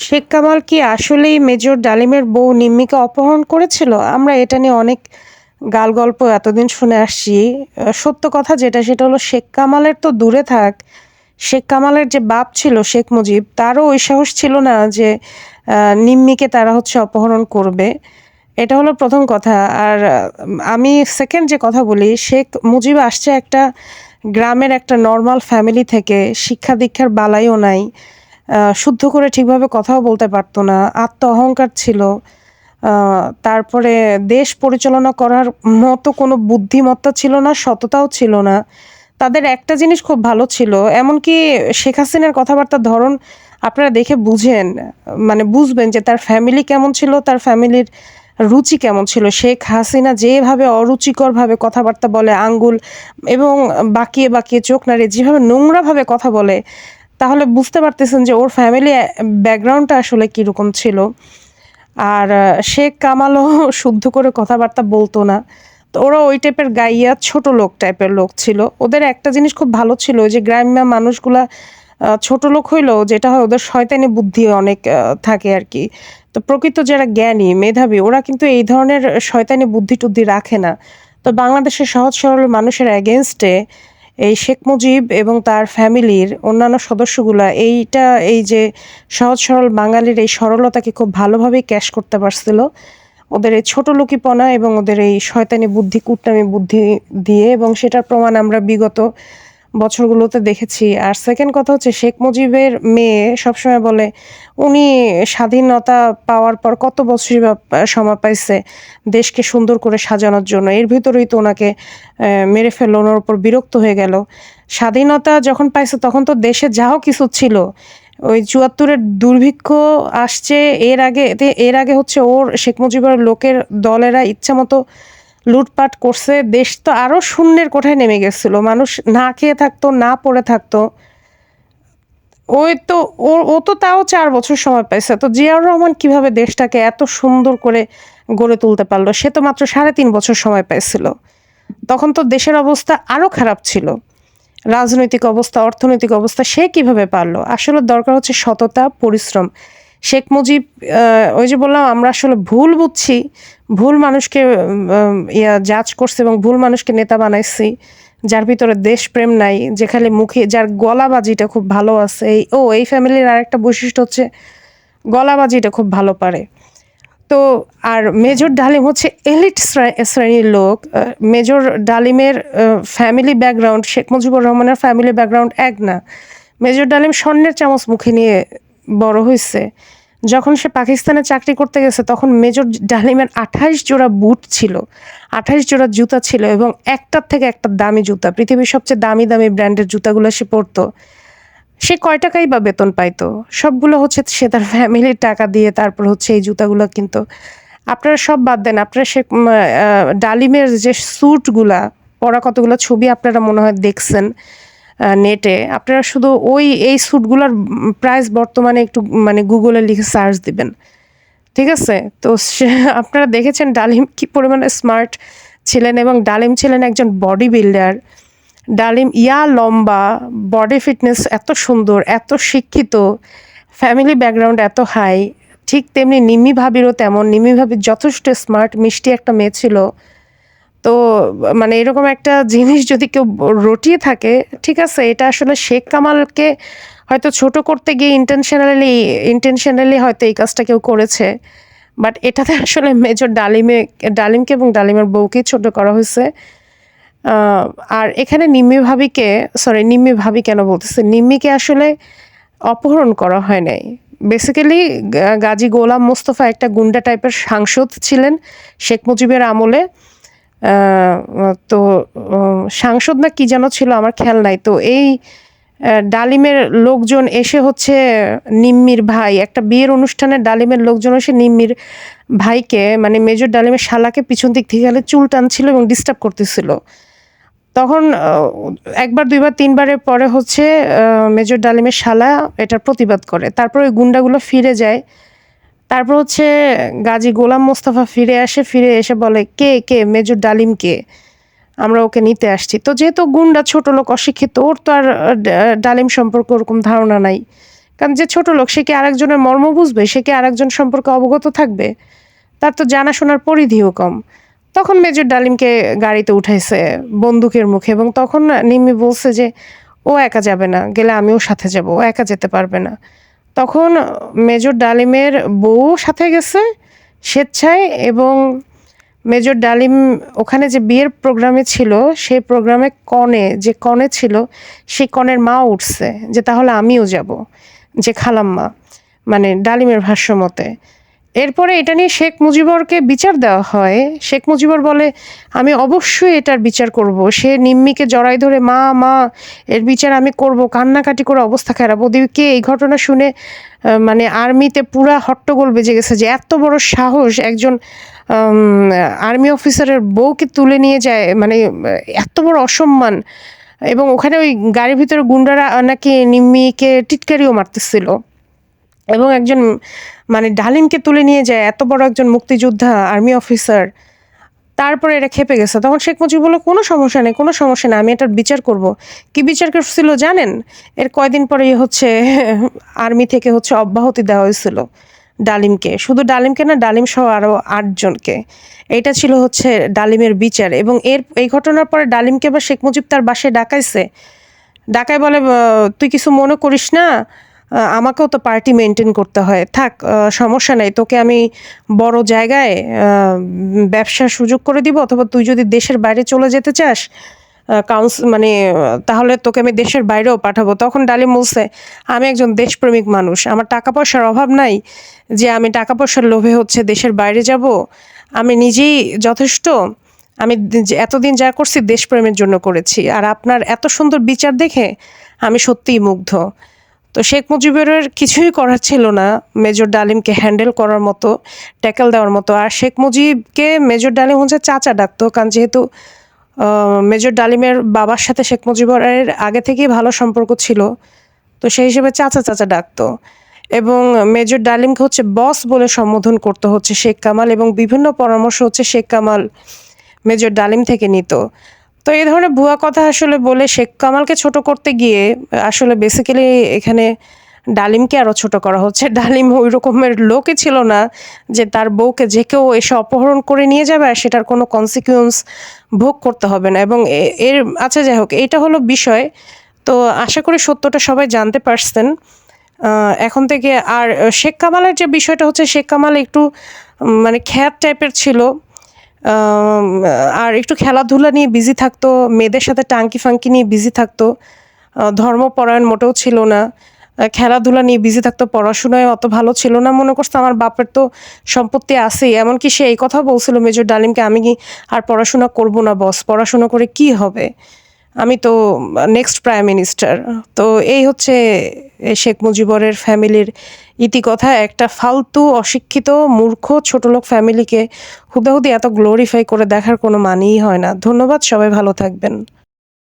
শেখ কামাল কি আসলেই মেজর ডালিমের বউ নিম্মিকে অপহরণ করেছিল? আমরা এটা নিয়ে অনেক গালগল্প এতদিন শুনে আসছি। সত্য কথা যেটা সেটা হলো শেখ কামালের তো দূরে থাক, শেখ কামালের যে বাপ ছিল শেখ মুজিব তারও ওই সাহস ছিল না যে নিম্মিকে তারা হচ্ছে অপহরণ করবে। এটা হলো প্রথম কথা। আর আমি সেকেন্ড যে কথা বলি শেখ মুজিব আসছে একটা গ্রামের একটা নর্মাল ফ্যামিলি থেকে, শিক্ষা-দীক্ষার বালাইও নাই। শুদ্ধ করে ঠিকভাবে কথাও বলতে পারত না। আত্ম অহংকার ছিল। তারপরে দেশ পরিচালনা করার মতো কোনো বুদ্ধিমত্তা ছিল না, সততাও ছিল না। তাদের একটা জিনিস খুব ভালো ছিল, এমনকি শেখ হাসিনার কথাবার্তার ধরন আপনারা দেখে বুঝেন, মানে বুঝবেন যে তার ফ্যামিলি কেমন ছিল, তার ফ্যামিলির রুচি কেমন ছিল। শেখ হাসিনা যেভাবে অরুচিকরভাবে কথাবার্তা বলে, আঙ্গুল এবং বাঁকিয়ে, বাঁকিয়ে চোখ নাড়িয়ে যেভাবে নোংরাভাবে কথা বলে, তাহলে বুঝতে পারতেছেন যে ওর ফ্যামিলি ব্যাকগ্রাউন্ডটা আসলে কীরকম ছিল। আর শেখ কামালও শুদ্ধ করে কথাবার্তা বলতো না। তো ওরা ওই টাইপের গাইয়া ছোট লোক টাইপের লোক ছিল। ওদের একটা জিনিস খুব ভালো ছিল যে গ্রাম্য মানুষগুলা আ ছোটলোক হইলেও যেটা হয় ওদের শয়তানি বুদ্ধি অনেক থাকে আর কি তো প্রকৃত যারা জ্ঞানী, মেধাবী ওরা কিন্তু এই ধরনের শয়তানি বুদ্ধি-টুদ্ধি রাখে না। তো বাংলাদেশের সহজ সরল মানুষের এ এই শেখ মুজিব এবং তার ফ্যামিলির অন্যান্য সদস্যগুলা এইটা এই যে সহজ সরল বাঙালির এই সরলতাকে খুব ভালোভাবেই ক্যাশ করতে পারছিল। ওদের এই ছোটো লুকিপনা এবং ওদের এই শয়তানি বুদ্ধি, কুটনামি বুদ্ধি দিয়ে এবং সেটার প্রমাণ আমরা বিগত বছরগুলোতে দেখেছি। আর সেকেন্ড কথা হচ্ছে শেখ মুজিবের মেয়ে সবসময় বলে, উনি স্বাধীনতা পাওয়ার পর কত বছর সময় পাইছে দেশকে সুন্দর করে সাজানোর জন্য। এর ভিতরেই তো ওনাকে মেরে ফেলল, উনার উপর বিরক্ত হয়ে গেল। স্বাধীনতা যখন পাইছে তখন তো দেশে যাও কিছু ছিল। ওই চুয়াত্তরের দুর্ভিক্ষ আসছে এর আগে এর আগে হচ্ছে ওর শেখ মুজিবের লোকের দলেরা ইচ্ছামতো লুটপাট করছে। দেশ তো আরও শূন্যের কোঠায় নেমে গেছিল। মানুষ না খেয়ে থাকতো, না পড়ে থাকতো। ওই তো ও তো তাও চার বছর সময় পাইছে। তো জিয়াউর রহমান কীভাবে দেশটাকে এত সুন্দর করে গড়ে তুলতে পারল সে তো মাত্র ৩.৫ বছর সময় পাইছিল। তখন তো দেশের অবস্থা আরও খারাপ ছিল। রাজনৈতিক অবস্থা, অর্থনৈতিক অবস্থা সে কীভাবে পারল? আসলে দরকার হচ্ছে সততা, পরিশ্রম। শেখ মুজিব ওই যে বললাম আমরা আসলে ভুল বুঝছি, ভুল মানুষকে ইয়া জাজ করছে এবং ভুল মানুষকে নেতা বানাইছি। যার ভিতরে দেশপ্রেম নাই, যে খালি মুখে যার গলাবাজিটা খুব ভালো আছে। এই ও এই ফ্যামিলির আরেকটা বৈশিষ্ট্য হচ্ছে গলাবাজিটা খুব ভালো পারে। তো আর মেজর ডালিম হচ্ছে এলিট শ্রে শ্রেণির লোক। মেজর ডালিমের ফ্যামিলি ব্যাকগ্রাউন্ড শেখ মুজিবুর রহমানের ফ্যামিলি ব্যাকগ্রাউন্ড এক না। মেজর ডালিম স্বর্ণের চামচ মুখে নিয়ে বড় হইছে। যখন সে পাকিস্তানে চাকরি করতে গেছে তখন মেজর ডালিমের ২৮ জোড়া বুট ছিল। ২৮ জোড়া জুতা ছিল এবং একটার থেকে একটা দামি জুতা। পৃথিবীর সবচেয়ে দামি, দামি ব্র্যান্ডের জুতাগুলো সে পরত। সে কয় টাকাই বা বেতন পাইতো? সবগুলো হচ্ছে সে তার ফ্যামিলির টাকা দিয়ে তারপর হচ্ছে এই জুতাগুলো কিন্তু আপনারা সব বাদ দেন। আপনারা সে ডালিমের যে স্যুটগুলা, পরা কতগুলো ছবি আপনারা মনে হয় দেখছেন নেটে। আপনারা শুধু ওই এই স্যুটগুলোর প্রাইস বর্তমানে একটু মানে গুগলে লিখে সার্চ দিবেন। ঠিক আছে? তো আপনারা দেখেছেন ডালিম কি পরিমাণে স্মার্ট ছিলেন এবং ডালিম ছিলেন একজন বডি বিল্ডার। ডালিম ইয়া লম্বা, বডি ফিটনেস এত সুন্দর, এত শিক্ষিত, ফ্যামিলি ব্যাকগ্রাউন্ড এত হাই। ঠিক তেমনি নিম্মি ভাবিরও তেমন। নিম্মি ভাবি যথেষ্ট স্মার্ট, মিষ্টি একটা মেয়ে ছিল। তো মানে এরকম একটা জিনিস যদি কেউ রটিয়ে থাকে, ঠিক আছে? এটা আসলে শেখ কামালকে হয়তো ছোট করতে গিয়ে ইনটেনশনালি ইনটেনশনালি হয়তো এই কাজটা কেউ করেছে। বাট এটাতে আসলে মেজর ডালিমে ডালিমকে এবং ডালিমের বউকেই ছোট করা হয়েছে আর এখানে নিম্মি ভাবিকে সরি নিম্মি ভাবি কেন বলতেছে নিম্মিকে আসলে অপহরণ করা হয় নাই। বেসিক্যালি গাজী গোলাম মোস্তফা একটা গুন্ডা টাইপের সাংসদ ছিলেন শেখ মুজিবের আমলে। তো সাংসদ না কি যেন ছিল আমার খেয়াল নাই। তো এই ডালিমের লোকজন এসে হচ্ছে নিম্মির ভাই একটা বিয়ের অনুষ্ঠানে ডালিমের লোকজন এসে নিম্মির ভাইকে মানে মেজর ডালিমের শালাকে পিছন দিক থেকে গেলে চুল টানছিল এবং ডিস্টার্ব করতেছিল। তখন আ ১ বার, ২ বার, ৩ বারের পরে হচ্ছে মেজর ডালিমের শালা এটার প্রতিবাদ করে। তারপর ওই গুন্ডাগুলো ফিরে যায়। তারপর হচ্ছে গাজী গোলাম মোস্তফা ফিরে আসে। ফিরে এসে বলে, "কে, কে? মেজর ডালিম কে? আমরা ওকে নিতে আসছি।" তো যেহেতু গুন্ডা ছোট লোক অশিক্ষিত ওর তো আর ডালিম সম্পর্কে ওরকম ধারণা নাই। কারণ যে ছোট লোক সে কি আরেকজনের মর্ম বুঝবে সে কি আরেকজন সম্পর্কে অবগত থাকবে তার তো জানাশোনার পরিধিও কম তখন মেজর ডালিমকে গাড়িতে উঠাইছে বন্দুকের মুখে এবং তখন নিম্মি বলছে যে ও একা যাবে না গেলে আমিও সাথে যাব ও একা যেতে পারবে না তখন মেজর ডালিমের বউ সাথে গেছে, স্বেচ্ছায়, এবং মেজর ডালিম ওখানে যে বিয়ের প্রোগ্রামে ছিল, সেই প্রোগ্রামে কনে, যে কনে ছিল, সেই কনের মা উঠছে যে তাহলে আমিও যাব, যে খালাম্মা মানে ডালিমের ভাষ্য মতে এরপরে এটা নিয়ে শেখ মুজিবরকে বিচার দেওয়া হয়। শেখ মুজিবর বলে, আমি অবশ্যই এটার বিচার করব। সে নিম্মিকে জড়াই ধরে, মা মা, এর বিচার আমি করব। কান্নাকাটি করে অবস্থা খারাপ। ওদিকে এই ঘটনা শুনে মানে আর্মিতে পুরা হট্টগোল বেজে গেছে যে এত বড় সাহস একজন আর্মি অফিসারের বউকে তুলে নিয়ে যায় মানে এত বড় অসম্মান। এবং ওখানে ওই গাড়ির ভিতরে গুন্ডারা নাকি নিম্মিকে টিটকারিও মারতেছিল। এবং একজন মানে ডালিমকে তুলে নিয়ে যায়, এত বড় একজন মুক্তিযোদ্ধা আর্মি অফিসার তারপরে এটা খেপে গেছে। তখন শেখ মুজিব বলল, কোনো সমস্যা নেই, কোনো সমস্যা নেই, আমি এটার বিচার করব। কি বিচার করছিল জানেন? এর কয়দিন পরে হচ্ছে আর্মি থেকে হচ্ছে অব্যাহতি দেওয়া হয়েছিল ডালিমকে। শুধু ডালিমকে না, ডালিম সহ আরও আটজনকে। এইটা ছিল হচ্ছে ডালিমের বিচার এবং এর, এই ঘটনার পরে ডালিমকে বা শেখ মুজিব তার বাসায় ডাকাইছে। ডাকায় বলে তুই কিছু মনে করিস না আমাকেও তো পার্টি মেনটেন করতে হয়। থাক সমস্যা নাই, তোকে আমি বড় জায়গায় ব্যবসার সুযোগ করে দিব, অথবা তুই যদি দেশের বাইরে চলে যেতে চাস কাউন্স মানে তাহলে তোকে আমি দেশের বাইরেও পাঠাবো। তখন ডালিম বলছে, আমি একজন দেশপ্রেমিক মানুষ, আমার টাকা পয়সার অভাব নাই, যে আমি টাকা পয়সার লোভে হচ্ছে দেশের বাইরে যাব, আমি নিজেই যথেষ্ট, আমি এতদিন যা করছি দেশপ্রেমের জন্য করেছি, আর আপনার এত সুন্দর বিচার দেখে আমি সত্যিই মুগ্ধ। তো শেখ মুজিবের কিছুই করার ছিল না। মেজর ডালিমকে হ্যান্ডেল করার মতো, ট্যাকেল দেওয়ার মতো। আর শেখ মুজিবকে মেজর ডালিম হচ্ছে চাচা ডাকতো, কারণ যেহেতু মেজর ডালিমের বাবার সাথে শেখ মুজিবরের আগে থেকেই ভালো সম্পর্ক ছিল, তো সেই হিসেবে চাচা চাচা ডাকতো। এবং মেজর ডালিমকে হচ্ছে বস বলে সম্বোধন করতে হচ্ছে শেখ কামাল এবং বিভিন্ন পরামর্শ হচ্ছে শেখ কামাল মেজর ডালিম থেকে নিত। তো এই ধরনের ভুয়া কথা আসলে বলে শেখ কামালকে ছোট করতে গিয়ে আসলে বেসিক্যালি এখানে ডালিমকে আরও ছোট করা হচ্ছে। ডালিম ওই রকমের লোকই ছিল না যে তার বউকে যে কেউ এসে অপহরণ করে নিয়ে যাবে আর সেটার কোনো কনসিকুয়েন্স ভোগ করতে হবে না। এবং এর আচ্ছা যাই হোক এটা হলো বিষয়। তো আশা করি সত্যটা সবাই জানতে পারছেন। এখন থেকে আর শেখ কামালের যে বিষয়টা হচ্ছে, শেখ কামাল একটু মানে খ্যাত টাইপের ছিল। আর একটু খেলাধুলা নিয়ে বিজি থাকতো, মেয়েদের সাথে টাঙ্কি ফাঙ্কি নিয়ে বিজি থাকতো। ধর্মপরায়ণ মোটেও ছিল না। খেলাধুলা নিয়ে বিজি থাকতো, পড়াশোনায় অত ভালো ছিল না। মনে করতো আমার বাপের তো সম্পত্তি আছেই। এমনকি সে এই কথা বলছিল, মেজর ডালিমকে আমি কি আর পড়াশোনা করব না বস পড়াশোনা করে কি হবে? আমি তো নেক্সট প্রাইম মিনিস্টার তো এই হচ্ছে শেখ মুজিবরের ফ্যামিলির ইতিকথা, একটা ফালতু, অশিক্ষিত, মূর্খ ছোটলোক ফ্যামিলিকে হুদাহুদি এত গ্লোরিফাই করে দেখার কোনো মানেই হয় না। ধন্যবাদ, সবাই ভালো থাকবেন।